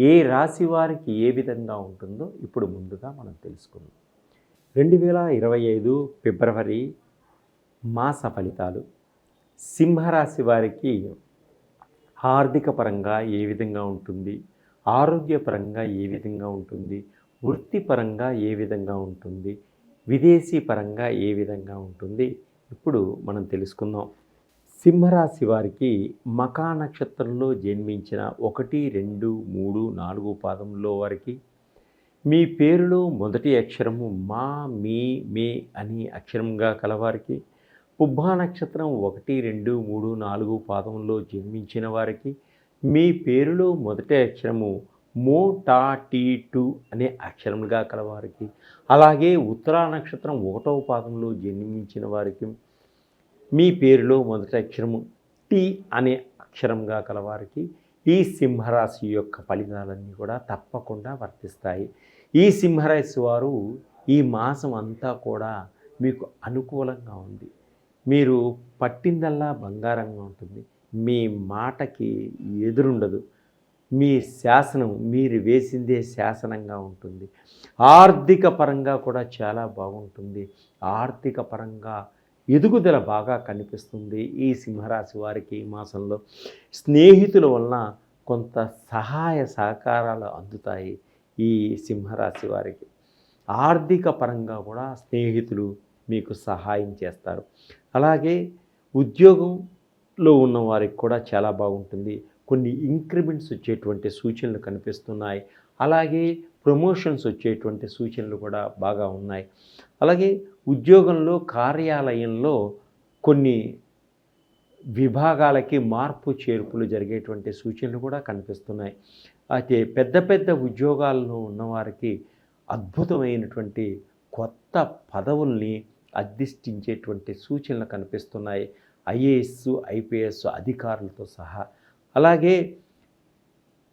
ఏ రాశి వారికి ఏ విధంగా ఉంటుందో ఇప్పుడు ముందుగా మనం తెలుసుకుందాం. రెండు వేల ఇరవై ఐదు ఫిబ్రవరి మాస ఫలితాలు. సింహరాశి వారికి ఆర్థిక పరంగా ఏ విధంగా ఉంటుంది? ఆరోగ్యపరంగా ఏ విధంగా ఉంటుంది? వృత్తిపరంగా ఏ విధంగా ఉంటుంది? విదేశీ పరంగా ఏ విధంగా ఉంటుంది? ఇప్పుడు మనం తెలుసుకుందాం. సింహరాశి వారికి మకా నక్షత్రంలో జన్మించిన ఒకటి రెండు మూడు నాలుగు పాదంలో వారికి మీ పేరులో మొదటి అక్షరము మా మీ మే అని అక్షరంగా కలవారికి పుబ్బా నక్షత్రం ఒకటి రెండు మూడు నాలుగు పాదంలో జన్మించిన వారికి మీ పేరులో మొదటి అక్షరము మో టా టీ టు అనే అక్షరములుగా కలవారికి అలాగే ఉత్తరా నక్షత్రం ఒకటవ పాదంలో జన్మించిన వారికి మీ పేరులో మొదటి అక్షరము టి అనే అక్షరంగా కలవారికి ఈ సింహరాశి యొక్క ఫలితాలన్నీ కూడా తప్పకుండా వర్తిస్తాయి. ఈ సింహరాశి వారు ఈ మాసం అంతా కూడా మీకు అనుకూలంగా ఉంది. మీరు పట్టిందల్లా బంగారంగా ఉంటుంది. మీ మాటకి ఎదురుండదు. మీ శాసనం మీరు వేసిందే శాసనంగా ఉంటుంది. ఆర్థిక పరంగా కూడా చాలా బాగుంటుంది. ఆర్థిక పరంగా ఎదుగుదల బాగా కనిపిస్తుంది ఈ సింహరాశి వారికి ఈ మాసంలో. స్నేహితుల వలన కొంత సహాయ సహకారాలు అందుతాయి ఈ సింహరాశి వారికి. ఆర్థిక పరంగా కూడా స్నేహితులు మీకు సహాయం చేస్తారు. అలాగే ఉద్యోగంలో ఉన్న వారికి కూడా చాలా బాగుంటుంది. కొన్ని ఇంక్రిమెంట్స్ వచ్చేటువంటి సూచనలు కనిపిస్తున్నాయి. అలాగే ప్రమోషన్స్ వచ్చేటువంటి సూచనలు కూడా బాగా ఉన్నాయి. అలాగే ఉద్యోగంలో కార్యాలయంలో కొన్ని విభాగాలకి మార్పు చేర్పులు జరిగేటువంటి సూచనలు కూడా కనిపిస్తున్నాయి. అయితే పెద్ద పెద్ద ఉద్యోగాల్లో ఉన్నవారికి అద్భుతమైనటువంటి కొత్త పదవుల్ని అధిష్ఠించేటువంటి సూచనలు కనిపిస్తున్నాయి. ఐఏఎస్ ఐపీఎస్ అధికారులతో సహా. అలాగే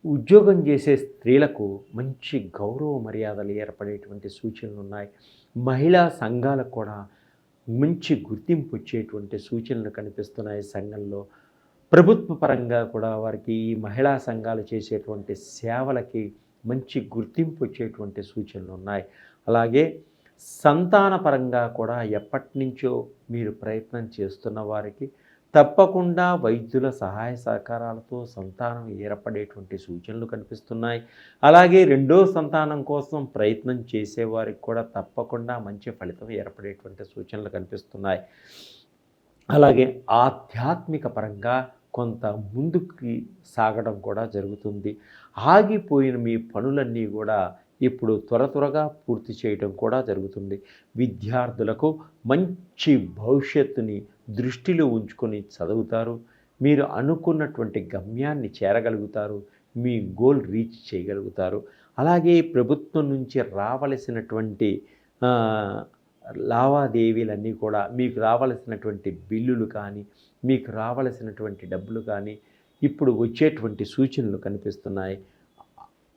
ఉద్యోగం చేసే స్త్రీలకు మంచి గౌరవ మర్యాదలు ఏర్పడేటువంటి సూచనలు ఉన్నాయి. మహిళా సంఘాలకు కూడా మంచి గుర్తింపు వచ్చేటువంటి సూచనలు కనిపిస్తున్నాయి సంఘంలో. ప్రభుత్వ పరంగా కూడా వారికి ఈ మహిళా సంఘాలు చేసేటువంటి సేవలకి మంచి గుర్తింపు వచ్చేటువంటి సూచనలు ఉన్నాయి. అలాగే సంతానపరంగా కూడా ఎప్పటి నుంచో మీరు ప్రయత్నం చేస్తున్న వారికి తప్పకుండా వైద్యుల సహాయ సహకారాలతో సంతానం ఏర్పడేటువంటి సూచనలు కనిపిస్తున్నాయి. అలాగే రెండో సంతానం కోసం ప్రయత్నం చేసేవారికి కూడా తప్పకుండా మంచి ఫలితం ఏర్పడేటువంటి సూచనలు కనిపిస్తున్నాయి. అలాగే ఆధ్యాత్మిక పరంగా కొంత ముందుకి సాగడం కూడా జరుగుతుంది. ఆగిపోయిన మీ పనులన్నీ కూడా ఇప్పుడు త్వర త్వరగా పూర్తి చేయడం కూడా జరుగుతుంది. విద్యార్థులకు మంచి భవిష్యత్తుని దృష్టిలో ఉంచుకొని చదువుతారు. మీరు అనుకున్నటువంటి గమ్యాన్ని చేరగలుగుతారు. మీ గోల్ రీచ్ చేయగలుగుతారు. అలాగే ప్రభుత్వం నుంచి రావలసినటువంటి లావాదేవీలన్నీ కూడా మీకు రావలసినటువంటి బిల్లులు కానీ మీకు రావలసినటువంటి డబ్బులు కానీ ఇప్పుడు వచ్చేటువంటి సూచనలు కనిపిస్తున్నాయి.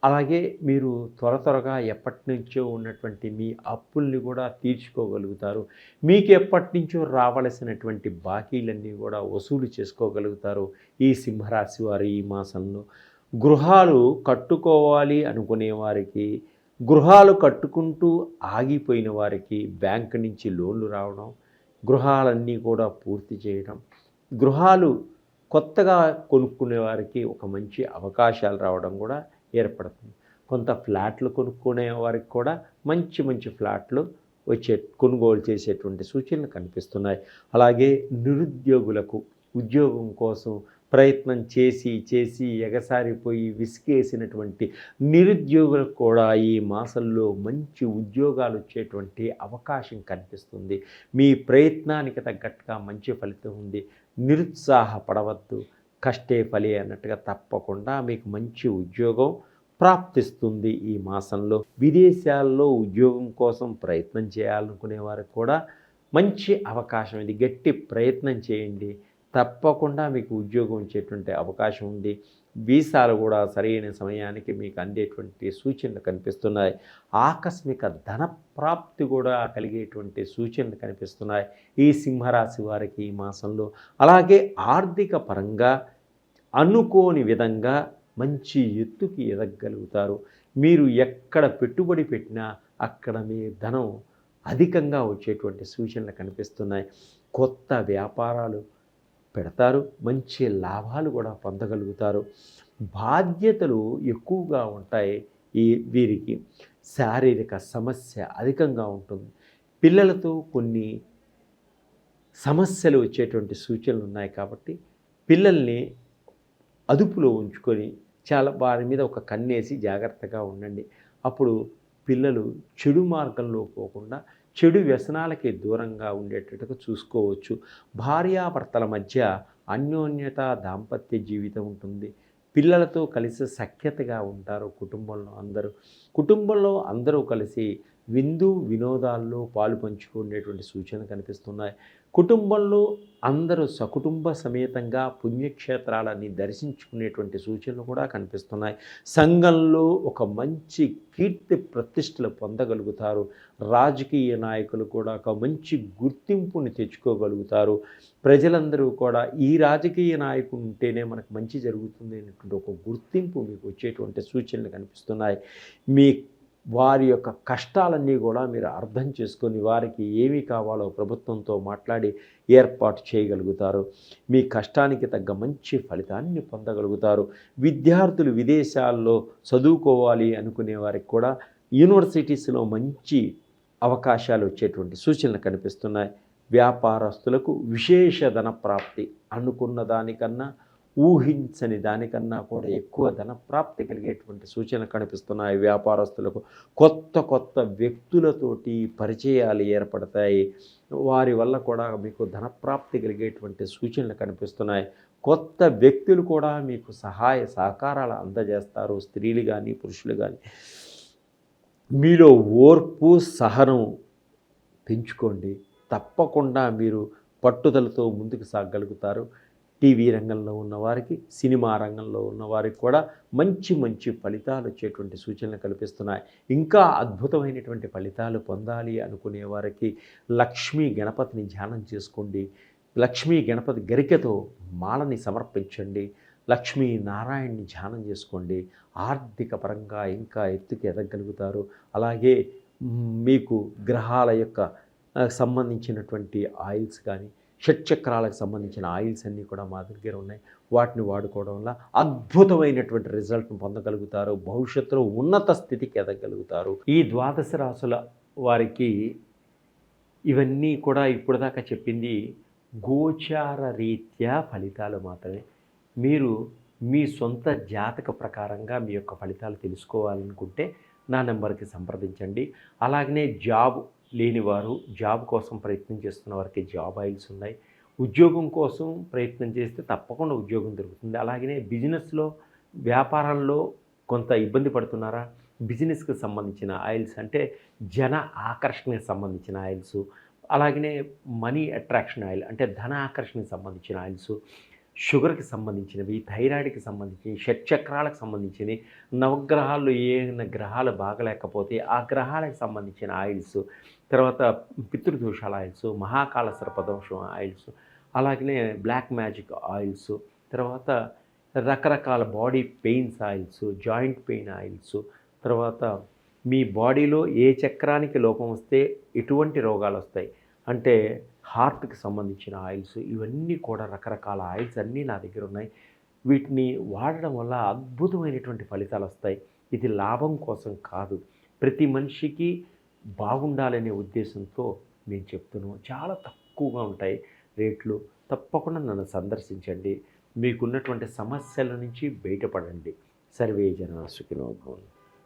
అలాగే మీరు త్వర త్వరగా ఎప్పటి నుంచో ఉన్నటువంటి మీ అప్పుల్ని కూడా తీర్చుకోగలుగుతారు. మీకు ఎప్పటి నుంచో రావలసినటువంటి బాకీలన్నీ కూడా వసూలు చేసుకోగలుగుతారు ఈ సింహరాశి వారు ఈ మాసంలో. గృహాలు కట్టుకోవాలి అనుకునే వారికి గృహాలు కట్టుకుంటూ ఆగిపోయిన వారికి బ్యాంక్ నుంచి లోన్లు రావడం గృహాలన్నీ కూడా పూర్తి చేయడం గృహాలు కొత్తగా కొనుక్కునే వారికి ఒక మంచి అవకాశాలు రావడం కూడా ఏర్పడుతుంది. కొంత ఫ్లాట్లు కొనుక్కునే వారికి కూడా మంచి మంచి ఫ్లాట్లు వచ్చే కొనుగోలు చేసేటువంటి సూచనలు కనిపిస్తున్నాయి. అలాగే నిరుద్యోగులకు ఉద్యోగం కోసం ప్రయత్నం చేసి చేసి ఎగసారిపోయి విసిగేసినటువంటి నిరుద్యోగులకు కూడా ఈ మాసంలో మంచి ఉద్యోగాలు వచ్చేటువంటి అవకాశం కనిపిస్తుంది. మీ ప్రయత్నానికి తగ్గట్టుగా మంచి ఫలితం ఉంది. నిరుత్సాహపడవద్దు. కష్టే ఫలి అన్నట్టుగా తప్పకుండా మీకు మంచి ఉద్యోగం ప్రాప్తిస్తుంది ఈ మాసంలో. విదేశాల్లో ఉద్యోగం కోసం ప్రయత్నం చేయాలనుకునే వారికి కూడా మంచి అవకాశం ఇది. గట్టి ప్రయత్నం చేయండి. తప్పకుండా మీకు ఉద్యోగం వచ్చేటువంటి అవకాశం ఉంది. వీసాలు కూడా సరైన సమయానికి మీకు అందేటువంటి సూచనలు కనిపిస్తున్నాయి. ఆకస్మిక ధన ప్రాప్తి కూడా కలిగేటువంటి సూచనలు కనిపిస్తున్నాయి ఈ సింహరాశి వారికి ఈ మాసంలో. అలాగే ఆర్థిక పరంగా అనుకోని విధంగా మంచి ఎత్తుకి ఎదగలుగుతారు. మీరు ఎక్కడ పెట్టుబడి పెట్టినా అక్కడ మీ ధనం అధికంగా వచ్చేటువంటి సూచనలు కనిపిస్తున్నాయి. కొత్త వ్యాపారాలు పెడతారు మంచి లాభాలు కూడా పొందగలుగుతారు. బాధ్యతలు ఎక్కువగా ఉంటాయి ఈ వీరికి. శారీరక సమస్య అధికంగా ఉంటుంది. పిల్లలతో కొన్ని సమస్యలు వచ్చేటువంటి సూచనలు ఉన్నాయి కాబట్టి పిల్లల్ని అదుపులో ఉంచుకొని చాలా వారి మీద ఒక కన్నేసి జాగ్రత్తగా ఉండండి. అప్పుడు పిల్లలు చెడు మార్గంలో పోకుండా చెడు వ్యసనాలకి దూరంగా ఉండేటట్టుగా చూసుకోవచ్చు. భార్యాభర్తల మధ్య అన్యోన్యత దాంపత్య జీవితం ఉంటుంది. పిల్లలతో కలిసి సఖ్యతగా ఉంటారు కుటుంబంలో అందరూ. కుటుంబంలో అందరూ కలిసి విందు వినోదాల్లో పాలు పంచుకునేటువంటి సూచనలు కనిపిస్తున్నాయి. కుటుంబంలో అందరూ సకుటుంబ సమేతంగా పుణ్యక్షేత్రాలని దర్శించుకునేటువంటి సూచనలు కూడా కనిపిస్తున్నాయి. సంఘంలో ఒక మంచి కీర్తి ప్రతిష్టలు పొందగలుగుతారు. రాజకీయ నాయకులు కూడా ఒక మంచి గుర్తింపుని తెచ్చుకోగలుగుతారు. ప్రజలందరూ కూడా ఈ రాజకీయ నాయకుడు ఉంటేనే మనకు మంచి జరుగుతుంది అనేటువంటి ఒక గుర్తింపు మీకు వచ్చేటువంటి సూచనలు కనిపిస్తున్నాయి. మీ వారి యొక్క కష్టాలన్నీ కూడా మీరు అర్థం చేసుకొని వారికి ఏమి కావాలో ప్రభుత్వంతో మాట్లాడి ఏర్పాటు చేయగలుగుతారు. మీ కష్టానికి తగ్గ మంచి ఫలితాన్ని పొందగలుగుతారు. విద్యార్థులు విదేశాల్లో చదువుకోవాలి అనుకునే వారికి కూడా యూనివర్సిటీస్లో మంచి అవకాశాలు వచ్చేటువంటి సూచనలు కనిపిస్తున్నాయి. వ్యాపారస్తులకు విశేష ధన ప్రాప్తి అనుకున్న దానికన్నా ఊహించని దానికన్నా కూడా ఎక్కువ ధన ప్రాప్తి కలిగేటువంటి సూచనలు కనిపిస్తున్నాయి. వ్యాపారస్తులకు కొత్త కొత్త వ్యక్తులతోటి పరిచయాలు ఏర్పడతాయి. వారి వల్ల కూడా మీకు ధన ప్రాప్తి కలిగేటువంటి సూచనలు కనిపిస్తున్నాయి. కొత్త వ్యక్తులు కూడా మీకు సహాయ సహకారాలు అందజేస్తారు. స్త్రీలు కానీ పురుషులు కానీ మీలో ఓర్పు సహనం పెంచుకోండి. తప్పకుండా మీరు పట్టుదలతో ముందుకు సాగలుగుతారు. టీవీ రంగంలో ఉన్నవారికి సినిమా రంగంలో ఉన్నవారికి కూడా మంచి మంచి ఫలితాలు వచ్చేటువంటి సూచనలు కల్పిస్తున్నాయి. ఇంకా అద్భుతమైనటువంటి ఫలితాలు పొందాలి అనుకునే వారికి లక్ష్మీ గణపతిని ధ్యానం చేసుకోండి. లక్ష్మీ గణపతి గరికతో మాలని సమర్పించండి. లక్ష్మీ నారాయణని ధ్యానం చేసుకోండి. ఆర్థిక పరంగా ఇంకా ఎత్తుకి ఎదగలుగుతారు. అలాగే మీకు గ్రహాల యొక్క సంబంధించినటువంటి ఆయిల్స్ కానీ షట్చక్రాలకు సంబంధించిన ఆయిల్స్ అన్నీ కూడా మా దగ్గర ఉన్నాయి. వాటిని వాడుకోవడం వల్ల అద్భుతమైనటువంటి రిజల్ట్ను పొందగలుగుతారు. భవిష్యత్తులో ఉన్నత స్థితికి ఎదగలుగుతారు ఈ ద్వాదశ రాసుల వారికి ఇవన్నీ కూడా ఇప్పుడు దాకా చెప్పింది గోచార రీత్యా ఫలితాలు మాత్రమే. మీరు మీ సొంత జాతక ప్రకారంగా మీ యొక్క ఫలితాలు తెలుసుకోవాలనుకుంటే నా నెంబర్కి సంప్రదించండి. అలాగనే జాబ్ లేనివారు జాబ్ కోసం ప్రయత్నం చేస్తున్న వారికి జాబ్ ఆయిల్స్ ఉన్నాయి. ఉద్యోగం కోసం ప్రయత్నం చేస్తే తప్పకుండా ఉద్యోగం దొరుకుతుంది. అలాగనే బిజినెస్లో వ్యాపారంలో కొంత ఇబ్బంది పడుతున్నారా? బిజినెస్కి సంబంధించిన ఆయిల్స్ అంటే జన ఆకర్షణకి సంబంధించిన ఆయిల్స్ అలాగనే మనీ అట్రాక్షన్ ఆయిల్ అంటే ధన ఆకర్షణకి సంబంధించిన ఆయిల్స్ షుగర్కి సంబంధించినవి థైరాయిడ్కి సంబంధించినవి షట్చక్రాలకు సంబంధించినవి నవగ్రహాల్లో ఏ గ్రహాలు బాగలేకపోతే ఆ గ్రహాలకు సంబంధించిన ఆయిల్స్ తర్వాత పితృదోషాల ఆయిల్స్ మహాకాల సర్పదోషం ఆయిల్స్ అలాగనే బ్లాక్ మ్యాజిక్ ఆయిల్స్ తర్వాత రకరకాల body pains oils joint pain oils తర్వాత మీ బాడీలో ఏ చక్రానికి లోపం వస్తే ఎటువంటి రోగాలు వస్తాయి? అంటే హార్ట్కి సంబంధించిన ఆయిల్స్ ఇవన్నీ కూడా రకరకాల ఆయిల్స్ అన్నీ నా దగ్గర ఉన్నాయి. వీటిని వాడడం వల్ల అద్భుతమైనటువంటి ఫలితాలు వస్తాయి. ఇది లాభం కోసం కాదు. ప్రతి మనిషికి బాగుండాలనే ఉద్దేశంతో నేను చెప్తున్నాను చాలా తక్కువగా ఉంటాయి రేట్లు. తప్పకుండా నన్ను సందర్శించండి. మీకున్నటువంటి సమస్యల నుంచి బయటపడండి. సర్వే జన సుఖినో